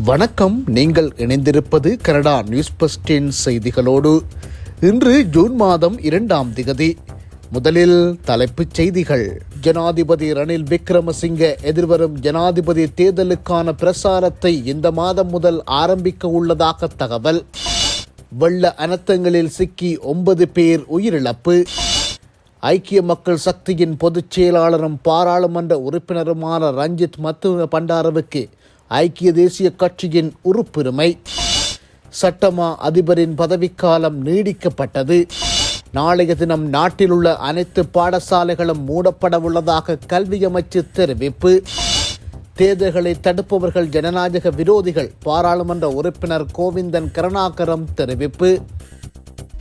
வணக்கம். நீங்கள் இணைந்திருப்பது கனடா நியூஸ் பஸ்டின் செய்திகளோடு. இன்று ஜூன் மாதம் இரண்டாம் திகதி. முதலில் தலைப்புச் செய்திகள். ஜனாதிபதி ரணில் விக்ரமசிங்க எதிர்வரும் ஜனாதிபதி தேர்தலுக்கான பிரசாரத்தை இந்த மாதம் முதல் ஆரம்பிக்க உள்ளதாக தகவல். வெள்ள அனர்த்தங்களில் சிக்கி ஒன்பது பேர் உயிரிழப்பு. ஐக்கிய மக்கள் சக்தியின் பொதுச் செயலாளரும் பாராளுமன்ற உறுப்பினருமான ரஞ்சித் மத்துவ பண்டாரவுக்கு ஐக்கிய தேசிய கட்சியின் உறுப்புரிமை. சட்டமா அதிபரின் பதவிக்காலம் நீடிக்கப்பட்டது. நாளைய தினம் நாட்டில் உள்ள அனைத்து பாடசாலைகளும் மூடப்பட உள்ளதாக கல்வி அமைச்சு தெரிவிப்பு. தேர்தல்களை தடுப்பவர்கள் ஜனநாயக விரோதிகள் பாராளுமன்ற உறுப்பினர் கோவிந்தன் கருணாகரம் தெரிவிப்பு.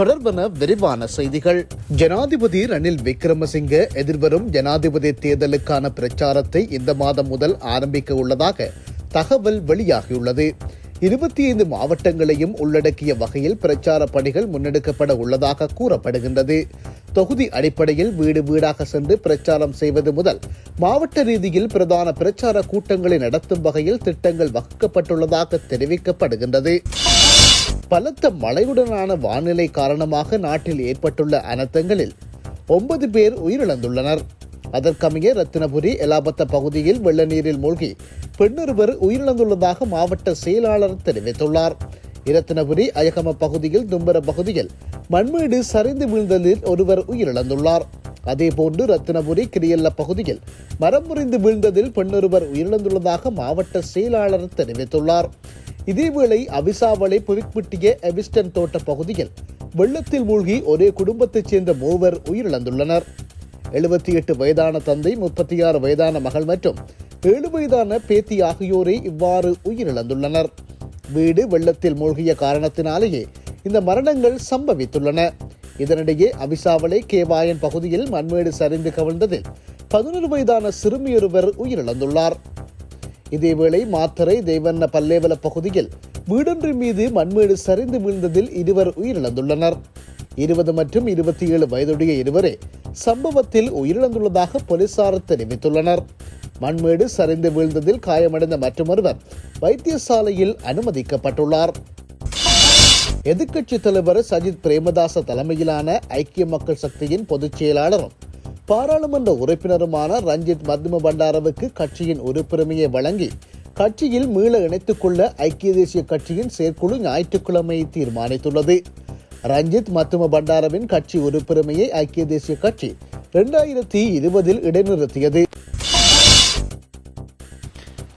தொடர்பான விரிவான செய்திகள். ஜனாதிபதி ரணில் விக்ரமசிங்க எதிர்வரும் ஜனாதிபதி தேர்தலுக்கான பிரச்சாரத்தை இந்த மாதம் முதல் ஆரம்பிக்க உள்ளதாக தகவல் வெளியாகியுள்ளது. இருபத்தி ஐந்து மாவட்டங்களையும் உள்ளடக்கிய வகையில் பிரச்சார பணிகள் முன்னெடுக்கப்பட உள்ளதாக கூறப்படுகின்றது. தொகுதி அடிப்படையில் வீடு வீடாக சென்று பிரச்சாரம் செய்வது முதல் மாவட்ட ரீதியில் பிரதான பிரச்சார கூட்டங்களை நடத்தும் வகையில் திட்டங்கள் வகுக்கப்பட்டுள்ளதாக தெரிவிக்கப்படுகின்றது. பலத்த மழையுடனான வானிலை காரணமாக நாட்டில் ஏற்பட்டுள்ள அனர்த்தங்களில் ஒன்பது பேர் உயிரிழந்துள்ளனர். அதற்கமைய ரத்தினபுரி எலாபத்த பகுதியில் வெள்ள நீரில் மூழ்கி பெண்ணொருவர் உயிரிழந்துள்ளதாக மாவட்ட செயலாளர் தெரிவித்துள்ளார். இரத்தினபுரி அயகம பகுதியில் தும்பர பகுதியில் மண்மேடு சரிந்து வீழ்ந்ததில் ஒருவர் உயிரிழந்துள்ளார். அதேபோன்று ரத்தினபுரி கிரியல்ல பகுதியில் மரம் முறிந்து வீழ்ந்ததில் பெண்ணொருவர் உயிரிழந்துள்ளதாக மாவட்ட செயலாளர் தெரிவித்துள்ளார். இதேவேளை அவிசாவளை புவிக்பிட்டிய எவிஸ்டன் தோட்ட பகுதியில் வெள்ளத்தில் மூழ்கி ஒரே குடும்பத்தைச் சேர்ந்த மூவர் உயிரிழந்துள்ளனர். எழுபத்தி எட்டு வயதான தந்தை முப்பத்தி ஆறு வயதான மகள் மற்றும் ஏழு வயதான பேத்தி ஆகியோரே இவ்வாறு உயிரிழந்துள்ளனர். வீடு வெள்ளத்தில் மூழ்கிய காரணத்தினாலேயே இந்த மரணங்கள் சம்பவித்துள்ளன. இதனிடையே அவிசாவளை கேவாயன் பகுதியில் மண்மேடு சரிந்து கவிழ்ந்ததில் பதினொரு வயதான சிறுமியொருவர் உயிரிழந்துள்ளார். இதேவேளை மாத்தரை தேவன்ன பல்லேவல பகுதியில் வீடொன்று மீது மண்மேடு சரிந்து வீழ்ந்ததில் இருவர் உயிரிழந்துள்ளனர். இருபது மற்றும் இருபத்தி ஏழு வயதுடைய இருவரே சம்பவத்தில் உயிரிழந்துள்ளதாக போலீசார் தெரிவித்துள்ளனர். மண்மேடு சரிந்து வீழ்ந்ததில் காயமடைந்த மற்றொருவர் வைத்தியசாலையில் அனுமதிக்கப்பட்டுள்ளார். எதிர்க்கட்சித் தலைவர் சஜித் பிரேமதாச தலைமையிலான ஐக்கிய மக்கள் சக்தியின் பொதுச் செயலாளரும் பாராளுமன்ற உறுப்பினருமான ரஞ்சித் மத்தும பண்டாரவுக்கு கட்சியின் உறுப்புரிமையை வழங்கி கட்சியில் மீள இணைத்துக் கொள்ள ஐக்கிய தேசிய கட்சியின் செயற்குழு ஞாயிற்றுக்கிழமை தீர்மானித்துள்ளது. ரஞ்சித் மத்தும பண்டாரவின் கட்சி உறுப்புரிமையை ஐக்கிய தேசிய கட்சி இரண்டாயிரத்தி இருபதில் இடைநிறுத்தியது.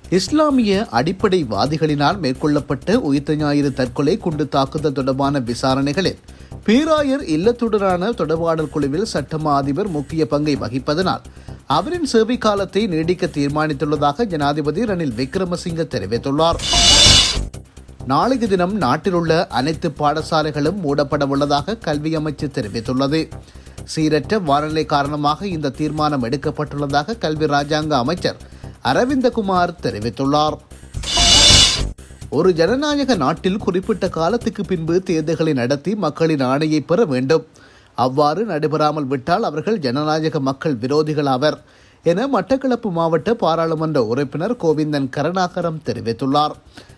இஸ்லாமிய அடிப்படைவாதிகளினால் மேற்கொள்ளப்பட்ட உயிர்த்த ஞாயிறு தற்கொலை குண்டு தாக்குதல் தொடர்பான விசாரணைகளில் பேராயர் இல்லத்துடனான தொடர்பாடல் குழுவில் சட்டமா அதிபர் முக்கிய பங்கை வகிப்பதனால் அவரின் சேவை காலத்தை நீடிக்க தீர்மானித்துள்ளதாக ஜனாதிபதி ரணில் விக்ரமசிங்க தெரிவித்துள்ளார். நாளைய தினம் நாட்டில் உள்ள அனைத்து பாடசாலைகளும் மூடப்பட உள்ளதாக கல்வி அமைச்சு தெரிவித்துள்ளது. சீரற்ற வானிலை காரணமாக இந்த தீர்மானம் எடுக்கப்பட்டுள்ளதாக கல்வி ராஜாங்க அமைச்சர் அரவிந்தகுமார் தெரிவித்துள்ளார். ஒரு ஜனநாயக நாட்டில் குறிப்பிட்ட காலத்துக்கு பின்பு தேர்தல்களை நடத்தி மக்களின் ஆணையை பெற வேண்டும். அவ்வாறு நடைபெறாமல் விட்டால் அவர்கள் ஜனநாயக மக்கள் விரோதிகள் ஆவர் என மட்டக்களப்பு மாவட்ட பாராளுமன்ற உறுப்பினர் கோவிந்தன் கருணாகரம் தெரிவித்துள்ளார்.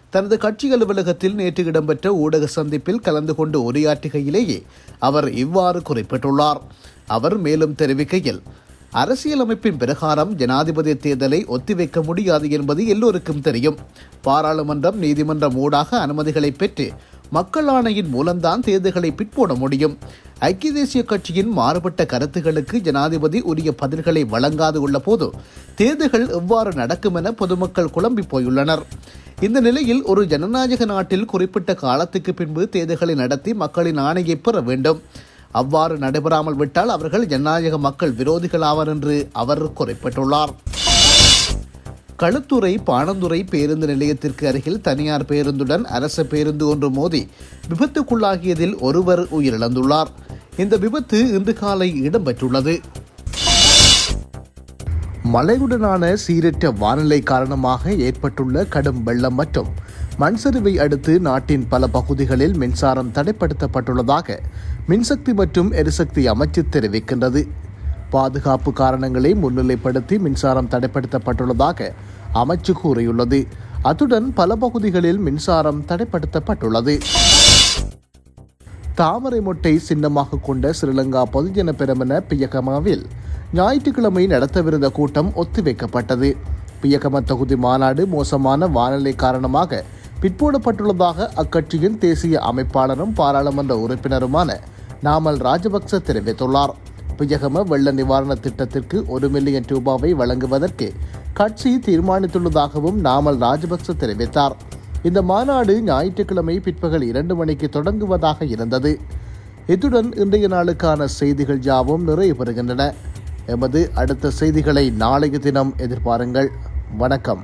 தனது கட்சி அலுவலகத்தில் நேற்று இடம்பெற்ற ஊடக சந்திப்பில் கலந்து கொண்டு உரையாற்றுகையிலேயே அவர் இவ்வாறு குறிப்பிட்டுள்ளார். அவர் மேலும் தெரிவிக்கையில் அரசியலமைப்பின் பிரகாரம் ஜனாதிபதி தேர்தலை ஒத்திவைக்க முடியாது என்பது எல்லோருக்கும் தெரியும். பாராளுமன்றம் நீதிமன்றம் ஊடாக அனுமதிகளை பெற்று மக்கள் ஆணையின் மூலம்தான் தேர்தல்களை பிற்போட முடியும். ஐக்கிய தேசிய கட்சியின் மாறுபட்ட கருத்துகளுக்கு ஜனாதிபதி உரிய பதில்களை வழங்காது உள்ள போது தேர்தல்கள் எவ்வாறு நடக்கும் என பொதுமக்கள் குழம்பி போயுள்ளனர். இந்த நிலையில் ஒரு ஜனநாயக நாட்டில் குறிப்பிட்ட காலத்துக்கு பின்பு தேர்தல்களை நடத்தி மக்களின் ஆணையை பெற வேண்டும். அவ்வாறு நடைபெறாமல் விட்டால் அவர்கள் ஜனநாயக மக்கள் விரோதிகளாவர் என்று அவர் குறிப்பிட்டுள்ளார். களுத்துறை பாணந்துறை பேருந்து நிலையத்திற்கு அருகில் தனியார் பேருந்துடன் அரசு பேருந்து ஒன்று மோதி விபத்துக்குள்ளாகியதில் ஒருவர் உயிரிழந்துள்ளார். இந்த விபத்து இன்று காலை இடம்பெற்றுள்ளது. மழையுடனான சீரற்ற வானிலை காரணமாக ஏற்பட்டுள்ள கடும் வெள்ளம் மற்றும் மண் சரிவை அடுத்து நாட்டின் பல பகுதிகளில் மின்சாரம் தடைப்படுத்தப்பட்டுள்ளதாக மின்சக்தி மற்றும் எரிசக்தி அமைச்சு தெரிவிக்கின்றது. பாதுகாப்பு காரணங்களை முன்னிலைப்படுத்தி மின்சாரம் தடைப்படுத்தப்பட்டுள்ளதாக அமைச்சு கூறியுள்ளது. அத்துடன் பல பகுதிகளில் மின்சாரம் தடைப்படுத்தப்பட்டுள்ளது. தாமரை மொட்டை சின்னமாக கொண்ட ஸ்ரீலங்கா பொதுஜன பெரமன பியகமாவில் ஞாயிற்றுக்கிழமை நடத்தவிருந்த கூட்டம் ஒத்திவைக்கப்பட்டது. பியகம தொகுதி மாநாடு மோசமான வானிலை காரணமாக பிற்போடப்பட்டுள்ளதாக அக்கட்சியின் தேசிய அமைப்பாளரும் பாராளுமன்ற உறுப்பினருமான நாமல் ராஜபக்ச தெரிவித்துள்ளார். விஜகம வெள்ள நிவாரண திட்டத்திற்கு ஒரு மில்லியன் ரூபாவை வழங்குவதற்கு கட்சி தீர்மானித்துள்ளதாகவும் நாமல் ராஜபக்ச தெரிவித்தார். இந்த மாநாடு ஞாயிற்றுக்கிழமை பிற்பகல் இரண்டு மணிக்கு தொடங்குவதாக இருந்தது. இத்துடன் இன்றைய நாளுக்கான செய்திகள் யாவும் நிறைவு பெறுகின்றன. எமது அடுத்த செய்திகளை நாளைய தினம் எதிர்பாருங்கள். வணக்கம்.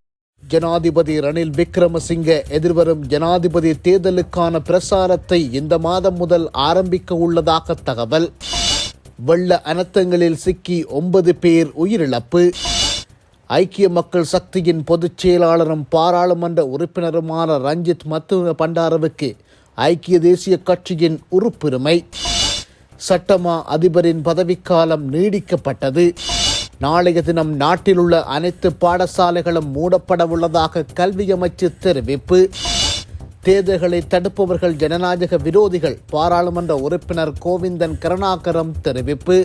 ஜனாதிபதி ரணில் விக்ரமசிங்க எதிர்வரும் ஜனாதிபதி தேர்தலுக்கான பிரசாரத்தை இந்த மாதம் முதல் ஆரம்பிக்க உள்ளதாக தகவல். வெள்ள அனர்த்தங்களில் சிக்கி ஒன்பது பேர் உயிரிழப்பு. ஐக்கிய மக்கள் சக்தியின் பொதுச் செயலாளரும் பாராளுமன்ற உறுப்பினருமான ரஞ்சித் மத்துவ பண்டாரவுக்கு ஐக்கிய தேசிய கட்சியின் உறுப்புரிமை. சட்டமா அதிபரின் பதவிக்காலம் நீடிக்கப்பட்டது. நாளைய தினம் நாட்டில் உள்ள அனைத்து பாடசாலைகளும் மூடப்பட உள்ளதாக கல்வி அமைச்சு தெரிவிப்பு. தேர்தல்களை தடுப்பவர்கள் ஜனநாயக விரோதிகள் பாராளுமன்ற உறுப்பினர் கோவிந்தன் கருணாகரம் தெரிவிப்பு.